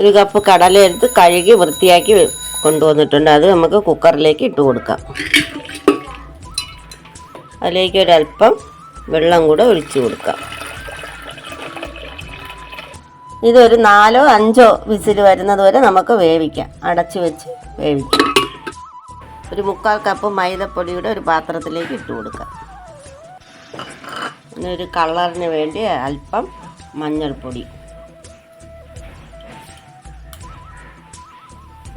ഒരു കപ്പ് കടല എടുത്ത് കഴുകി വൃത്തിയാക്കി കൊണ്ടുവന്നിട്ടുണ്ട്. അത് നമുക്ക് കുക്കറിലേക്ക് ഇട്ട് കൊടുക്കാം. അതിലേക്ക് ഒരല്പം വെള്ളം കൂടെ ഒഴിച്ചു കൊടുക്കാം. ഇതൊരു നാലോ അഞ്ചോ വിസിൽ വരുന്നത് വരെ നമുക്ക് വേവിക്കാം. അടച്ചു വെച്ച് വേവിക്കാം. ഒരു മുക്കാൽ കപ്പ് മൈദപ്പൊടിയുടെ ഒരു പാത്രത്തിലേക്ക് ഇട്ട് കൊടുക്കാം. പിന്നെ ഒരു കളറിന് വേണ്ടി അല്പം മഞ്ഞൾപ്പൊടി.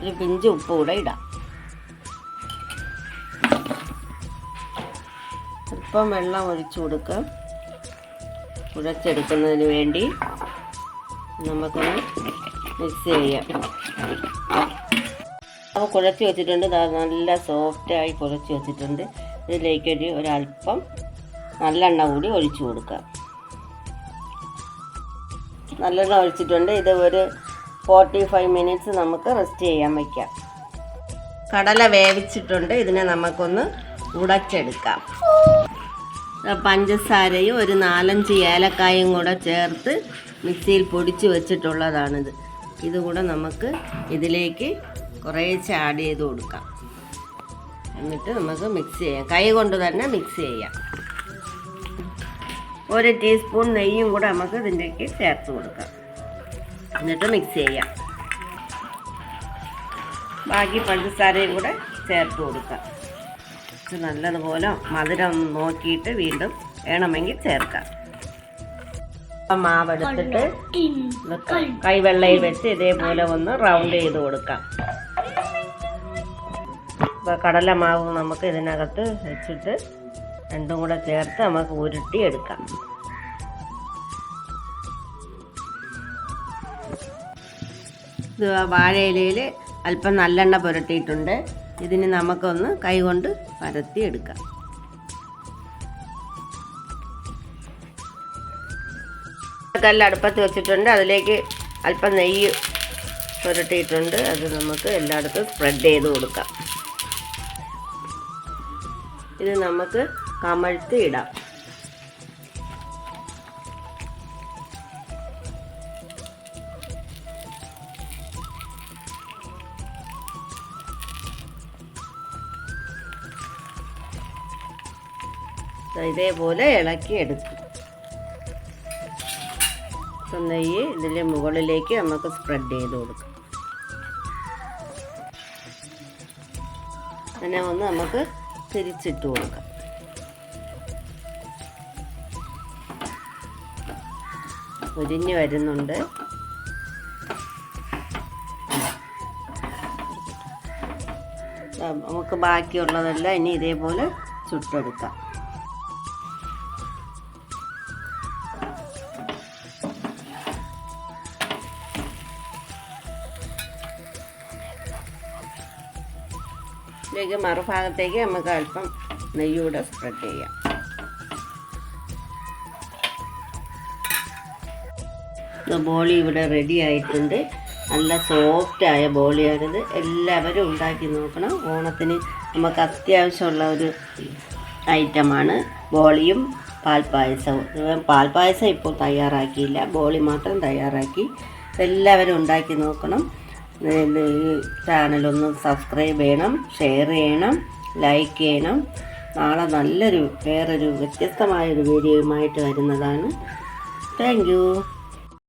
ഒരു പിഞ്ച് ഉപ്പ് കൂടെ ഇടാം. അല്പം വെള്ളം ഒഴിച്ചു കൊടുക്കാം. കുഴച്ചെടുക്കുന്നതിന് വേണ്ടി നമുക്കൊന്ന് മിക്സ് ചെയ്യാം. അപ്പോൾ കുഴച്ച് വെച്ചിട്ടുണ്ട്. നല്ല സോഫ്റ്റായി കുഴച്ച് വെച്ചിട്ടുണ്ട്. ഇതിലേക്ക് ഒരു ഒരല്പം നല്ലെണ്ണ കൂടി ഒഴിച്ചു കൊടുക്കാം. നല്ലെണ്ണ ഒഴിച്ചിട്ടുണ്ട്. ഇത് ഒരു ഫോർട്ടി ഫൈവ് മിനിറ്റ്സ് നമുക്ക് റെസ്റ്റ് ചെയ്യാൻ വയ്ക്കാം കടല വേവിച്ചിട്ടുണ്ട്. ഇതിനെ നമുക്കൊന്ന് ഉടച്ചെടുക്കാം. പഞ്ചസാരയും ഒരു നാലഞ്ച് ഏലക്കായും കൂടെ ചേർത്ത് മിക്സിയിൽ പൊടിച്ച് വെച്ചിട്ടുള്ളതാണിത്. ഇതുകൂടെ നമുക്ക് ഇതിലേക്ക് കുറേശ്ശെ ആഡ് ചെയ്ത് കൊടുക്കാം. എന്നിട്ട് നമുക്ക് മിക്സ് ചെയ്യാം. കൈ കൊണ്ട് തന്നെ മിക്സ് ചെയ്യാം. ഒരു ടീസ്പൂൺ നെയ്യും കൂടെ നമുക്ക് ഇതിന്റെക്ക് ചേർത്ത് കൊടുക്കാം. എന്നിട്ട് മിക്സ് ചെയ്യാം. ബാക്കി പഞ്ചസാരയും കൂടെ ചേർത്ത് കൊടുക്കാം. നല്ലതുപോലെ മധുരം നോക്കിയിട്ട് വീണ്ടും വേണമെങ്കിൽ ചേർക്കാം. മാവെടുത്തിട്ട്. കൈവെള്ളയിൽ വെച്ച് ഇതേപോലെ ഒന്ന് റൗണ്ട് ചെയ്ത് കൊടുക്കാം. ഇപ്പൊ കടല മാവ് നമുക്ക് ഇതിനകത്ത് വെച്ചിട്ട് രണ്ടും കൂടെ ചേർത്ത് നമുക്ക് ഉരുട്ടി എടുക്കാം. വാഴയിലയിൽ അല്പം നല്ലെണ്ണ പുരട്ടിയിട്ടുണ്ട്. ഇതിന് നമുക്കൊന്ന് കൈകൊണ്ട് പരത്തി എടുക്കാം. കല്ല് അടുപ്പത്ത് വെച്ചിട്ടുണ്ട്. അതിലേക്ക് അല്പം നെയ്യ് പുരട്ടിയിട്ടുണ്ട്. അത് നമുക്ക് എല്ലായിടത്തും സ്പ്രെഡ് ചെയ്ത് കൊടുക്കാം. ഇത് നമുക്ക് കമഴ്ത്തി ഇടാം. ഇതേപോലെ ഇളക്കി എടുക്കും. നെയ്യ് ഇതിന്റെ മുകളിലേക്ക് നമുക്ക് സ്പ്രെഡ് ചെയ്ത് കൊടുക്കാം. അങ്ങനെ ഒന്ന് നമുക്ക് തിരിച്ചിട്ട് കൊടുക്കാം. ഉരിഞ്ഞ് വരുന്നുണ്ട്. നമുക്ക് ബാക്കിയുള്ളതെല്ലാം ഇനി ഇതേപോലെ ചുട്ടെടുക്കാം. ഇതിലേക്ക് മറുഭാഗത്തേക്ക് നമുക്ക് അല്പം നെയ്യൂടെ സ്പ്രെഡ് ചെയ്യാം. ബോളി ഇവിടെ റെഡി ആയിട്ടുണ്ട്. നല്ല സോഫ്റ്റ് ആയ ബോളിയാണിത്. എല്ലാവരും ഉണ്ടാക്കി നോക്കണം. ഓണത്തിന് നമുക്ക് അത്യാവശ്യമുള്ള ഒരു ഐറ്റമാണ് ബോളിയും പാൽപ്പായസവും. പാൽപ്പായസം ഇപ്പോൾ തയ്യാറാക്കിയില്ല. ബോളി മാത്രം തയ്യാറാക്കി. എല്ലാവരും ഉണ്ടാക്കി നോക്കണം. ഈ ചാനലൊന്ന് സബ്സ്ക്രൈബ് ചെയ്യണം ഷെയർ ചെയ്യണം ലൈക്ക് ചെയ്യണം. നാളെ നല്ലൊരു വേറൊരു വ്യത്യസ്തമായൊരു വീഡിയോയുമായിട്ട് വരുന്നതാണ്. താങ്ക്